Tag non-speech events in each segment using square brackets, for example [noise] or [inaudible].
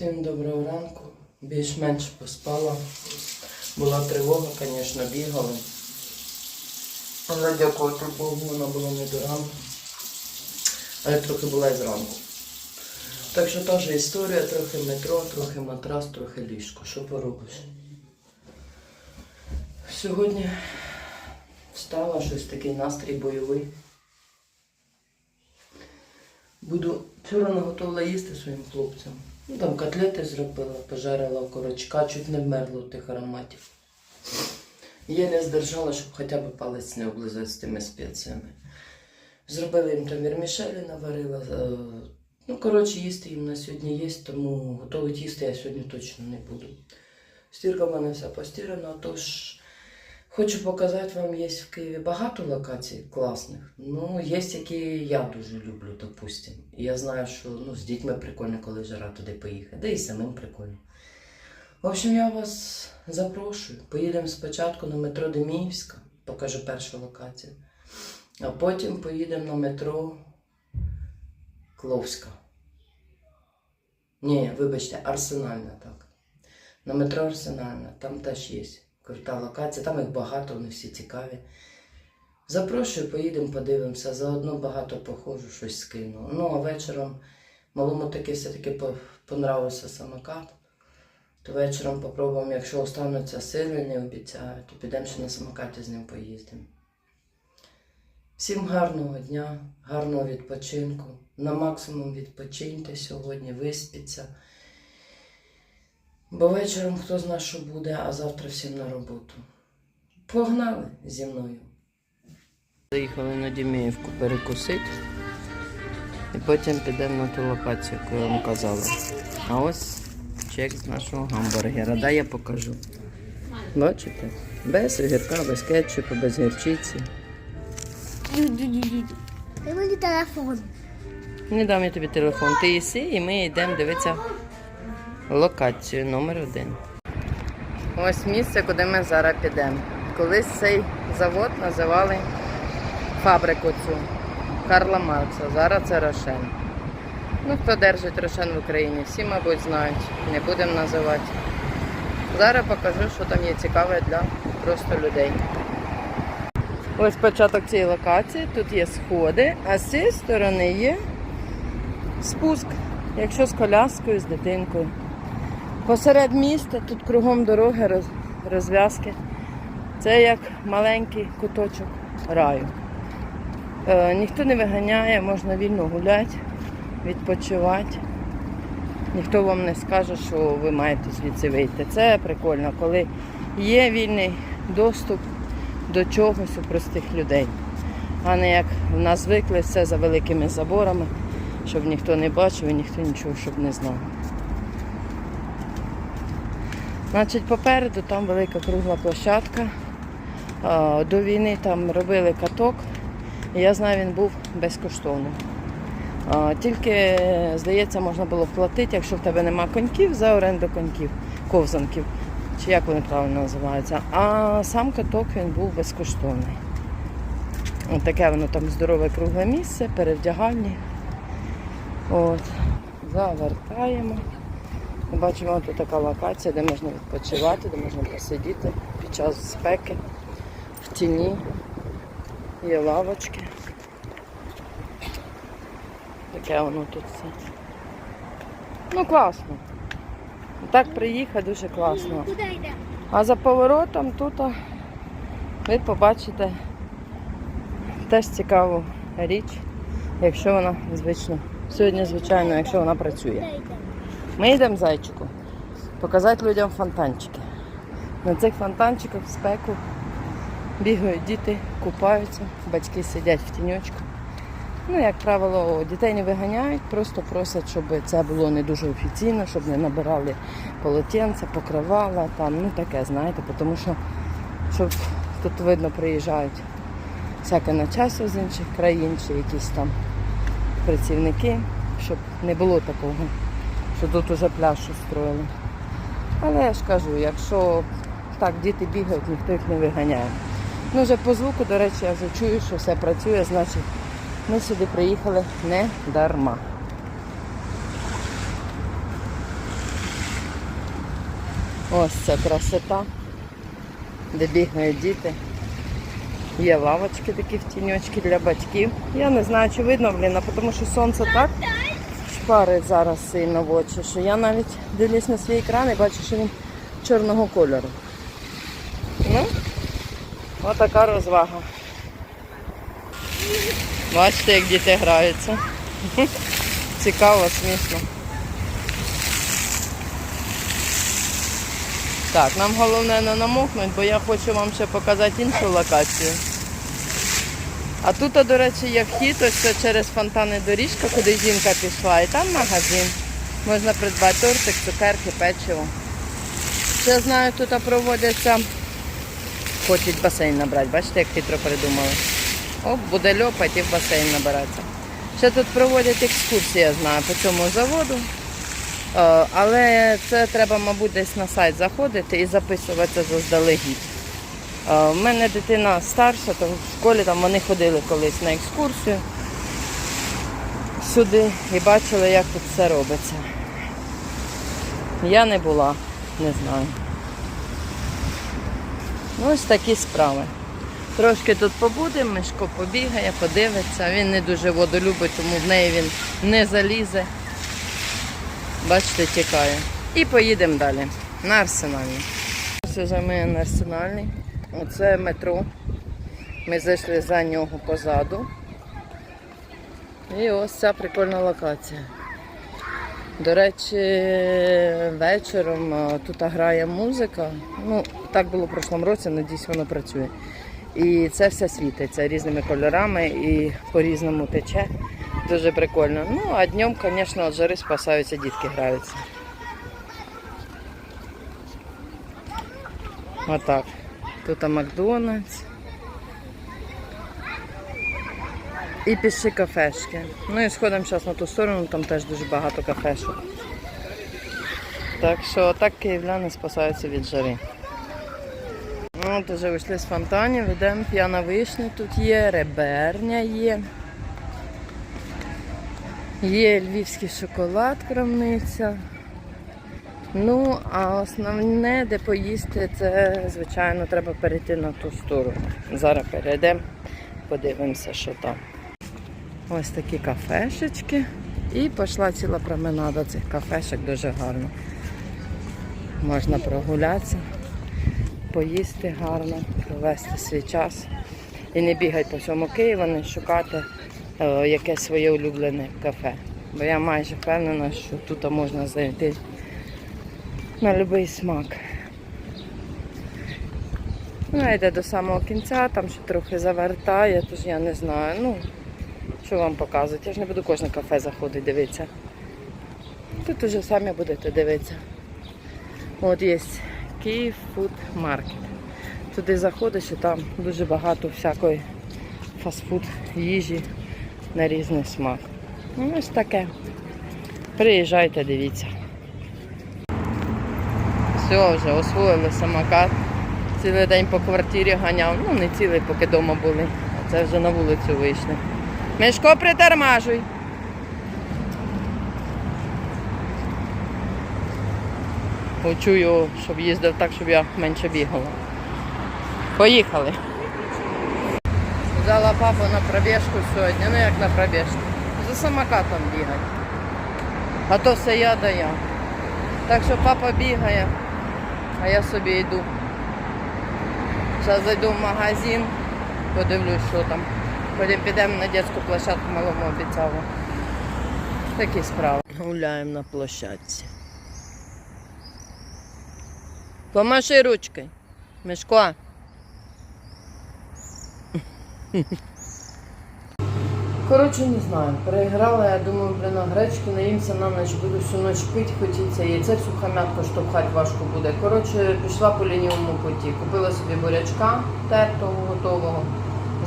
Всім доброго ранку. Більш-менш поспала. Була тривога, звісно, бігали. Але дякувати Богу, вона була не до ранку. Але трохи була і зранку. Так що теж історія, трохи метро, трохи матрас, трохи ліжко. Що поробиш? Сьогодні встала щось такий настрій бойовий. Буду вчора наготовила їсти своїм хлопцям. Ну там котлети зробила, пожарила окорочка, чуть не вмерла від тих ароматів. Я не здержала, щоб хоча б палець не облизати з тими спеціями. Зробила їм там вірмішелі, наварила. е, Ну, коротше, їсти їм на сьогодні є, тому готувати їсти я сьогодні точно не буду. Стірка в мене вся постірана, тож хочу показати вам, є в Києві багато локацій класних. Ну, є, які я дуже люблю, допустим. Я знаю, що ну, з дітьми прикольно, коли жара туди поїхати, да і самим прикольно. В общем, я вас запрошую. Поїдемо спочатку на метро Деміївська, покажу першу локацію. А потім поїдемо на метро Кловська. Ні, вибачте, Арсенальна, так. На метро Арсенальна, там теж є крута локація, там їх багато, вони всі цікаві. Запрошую, поїдемо, подивимося. Заодно багато похожу, щось скину. Ну, а вечором малому таки все-таки понравився самокат. То вечором попробуємо, якщо остануться сили, не обіцяю, то підемо ще на самокаті з ним поїздимо. Всім гарного дня, гарного відпочинку. На максимум відпочиньте сьогодні, виспіться. Бо вечором хто зна, що буде, а завтра всім на роботу. Погнали зі мною. Заїхали на Діміївку перекусити. І потім підемо на ту локацію, яку я вам казала. А ось чек з нашого гамбургера. Дай я покажу. Бачите? Без огірка, без кетчупу, без гірчиці. Дай мені телефон. Не дам я тобі телефон. Ти їси і ми йдемо дивитися локацію номер один. Ось місце, куди ми зараз підемо. Колись цей завод називали фабрику цю Карла Маркса. Зараз це Рошен. Ну, хто держить Рошен в Україні, всі, мабуть, знають. Не будемо називати. Зараз покажу, що там є цікаве для просто людей. Ось початок цієї локації. Тут є сходи, а з цієї сторони є спуск, якщо з коляскою, з дитинкою. Посеред міста, тут кругом дороги, розв'язки. Це як маленький куточок раю. Е, ніхто не виганяє, можна вільно гуляти, відпочивати. Ніхто вам не скаже, що ви маєте звідси вийти. Це прикольно, коли є вільний доступ до чогось у простих людей. А не як в нас звикли все за великими заборами, щоб ніхто не бачив і ніхто нічого щоб не знав. Значить, попереду там велика кругла площадка. До війни там робили каток. І я знаю, він був безкоштовним. Тільки, здається, можна було платити, якщо в тебе нема коньків, за оренду коньків, ковзанків, чи як вони правильно називаються. А сам каток він був безкоштовний. От таке воно там здорове кругле місце, перевдягальні. От. Завертаємо. Ми Бачимо, тут така локація, де можна відпочивати, де можна посидіти під час спеки, в тіні. Є лавочки. Таке воно тут все. Ну класно. Так приїхати дуже класно. А за поворотом тут ви побачите теж цікаву річ, якщо вона звично. Сьогодні, звичайно, якщо вона працює. Ми йдемо зайчику. Показати людям фонтанчики. На цих фонтанчиках в спеку бігають діти, купаються, батьки сидять в тіньочку. Ну, як правило, дітей не виганяють, просто просять, щоб це було не дуже офіційно, щоб не набирали полотенця, покривала, там, ну таке, знаєте, тому що щоб тут видно приїжджають всяке начальство з інших країн чи якісь там працівники, щоб не було такого що тут уже пляж устроїли. Але я ж кажу, якщо так діти бігають, ніхто їх не виганяє. Ну вже по звуку, до речі, я вже чую, що все працює, значить ми сюди приїхали не дарма. Ось ця красота, де бігають діти. Є лавочки такі в тіньочки для батьків. Я не знаю, чи видно, блін, а тому що сонце так шпарить зараз сильно в очі, що я навіть дивлюсь на свій екран і бачу, що він чорного кольору. Ну, отака розвага. Бачите, як діти граються. [laughs] Цікаво, смішно. Так, нам головне не намокнути, бо я хочу вам ще показати іншу локацію. А тут, до речі, є вхід, ось це через фонтани доріжка, куди жінка пішла, і там магазин. Можна придбати тортик, цукерки, печиво. Ще знаю, тут проводяться. Хочуть басейн набрати, бачите, як хитро придумали. Оп, буде льопать і в басейн набиратися. Ще тут проводять екскурсії, я знаю, по цьому заводу. Е, Але це треба, мабуть, десь на сайт заходити і записуватися заздалегідь. Е, У мене дитина старша, то в школі там вони ходили колись на екскурсію сюди і бачили, як тут все робиться. Я не була, не знаю. Ну, ось такі справи. Трошки тут побудемо, Мишко побігає, подивиться. Він не дуже воду любить, тому в неї він не залізе. Бачите, тікає. І поїдемо далі. На арсенальний. Ось вже ми на арсенальний. Оце метро. Ми зайшли за нього позаду. І ось ця прикольна локація. До речі, вечором е, тут грає музика. Ну, так було в прошлому році, надіюсь, воно працює. І це все світиться різними кольорами і по-різному тече. Дуже прикольно. Ну, а днем, звісно, від жари спасаються, дітки граються. Отак. Тут Макдональдс. І піші кафешки. Ну і сходимо зараз на ту сторону, там теж дуже багато кафешок. Так що так київляни спасаються від жари. Ну, От вже вийшли з фонтанів, йдемо п'яна вишня тут є, реберня є. Є львівський шоколад, крамниця. Ну, а основне, де поїсти, це, звичайно, треба перейти на ту сторону. Зараз перейдемо, подивимося, що там. Ось такі кафешечки. І пішла ціла променада цих кафешок дуже гарно. Можна прогулятися, поїсти гарно, провести свій час. І не бігати по всьому Києву, не шукати е, якесь своє улюблене кафе. Бо я майже впевнена, що тут можна знайти на будь-який смак. Ну, йде до самого кінця, там ще трохи завертає, тож я не знаю. Ну, що вам показувати? Я ж не буду кожне кафе заходити, дивитися. Тут уже самі будете дивитися. От є Київ Фуд Маркет. Туди заходиш і там дуже багато всякої фастфуд їжі на різний смак. Ну, ось таке. Приїжджайте, дивіться. Все, вже освоїли самокат. Цілий день по квартирі ганяв. Ну, не цілий, поки вдома були. А це вже на вулицю вийшли. Мишко, притормажуй. Його, щоб їздив так, щоб я менше бігала. Поїхали. Взяла папу на пробіжку сьогодні, ну як на пробіжку. За самокатом бігати. А то все я да я. Так що папа бігає, а я собі йду. Зараз зайду в магазин, подивлюсь, що там. Потім підемо на дитячу площадку малому обіцяла. Такі справи. Гуляємо на площадці. Помаши ручкою. Мишко. [laughs] Коротше, не знаю. Переіграла, я думаю, блін, а гречки наїмся на ніч, буду всю ніч пити, хотіться яйце в сухомятку штовхати важко буде. Коротше, пішла по лінійному путі. Купила собі бурячка тертого, готового,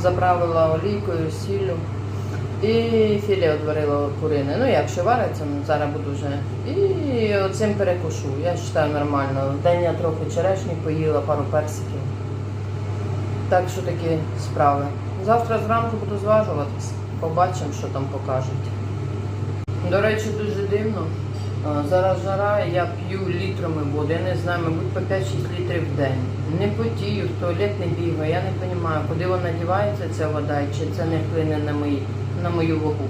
заправила олійкою, сіллю. І філе відварила курине. Ну як ще вариться, зараз буду вже. І оцим перекушу. Я вважаю нормально. В день я трохи черешні поїла, пару персиків. Так що такі справи. Завтра зранку буду зважуватись. Побачимо, що там покажуть. До речі, дуже дивно. Зараз жара, я п'ю літрами води, я не знаю, мабуть, по 5-6 літрів в день. Не потію, в туалет не бігаю, я не розумію, куди вона дівається, ця вода, і чи це не вплине на, мої, на мою вагу.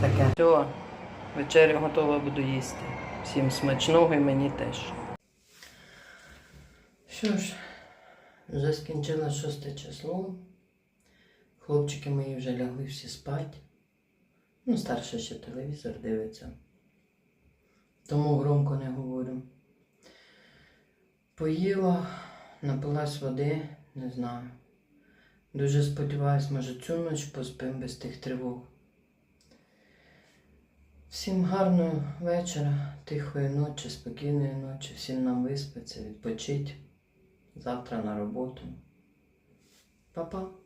Таке. Все, вечеря готова буду їсти. Всім смачного і мені теж. Що ж, вже скінчилось шосте число. Хлопчики мої вже лягли всі спать. Ну, старша ще телевізор дивиться. Тому громко не говорю. Поїла, напилась води, не знаю. Дуже сподіваюсь, може цю ніч поспим без тих тривог. Всім гарного вечора, тихої ночі, спокійної ночі, всім нам виспатися, відпочити. Завтра на роботу. Па-па.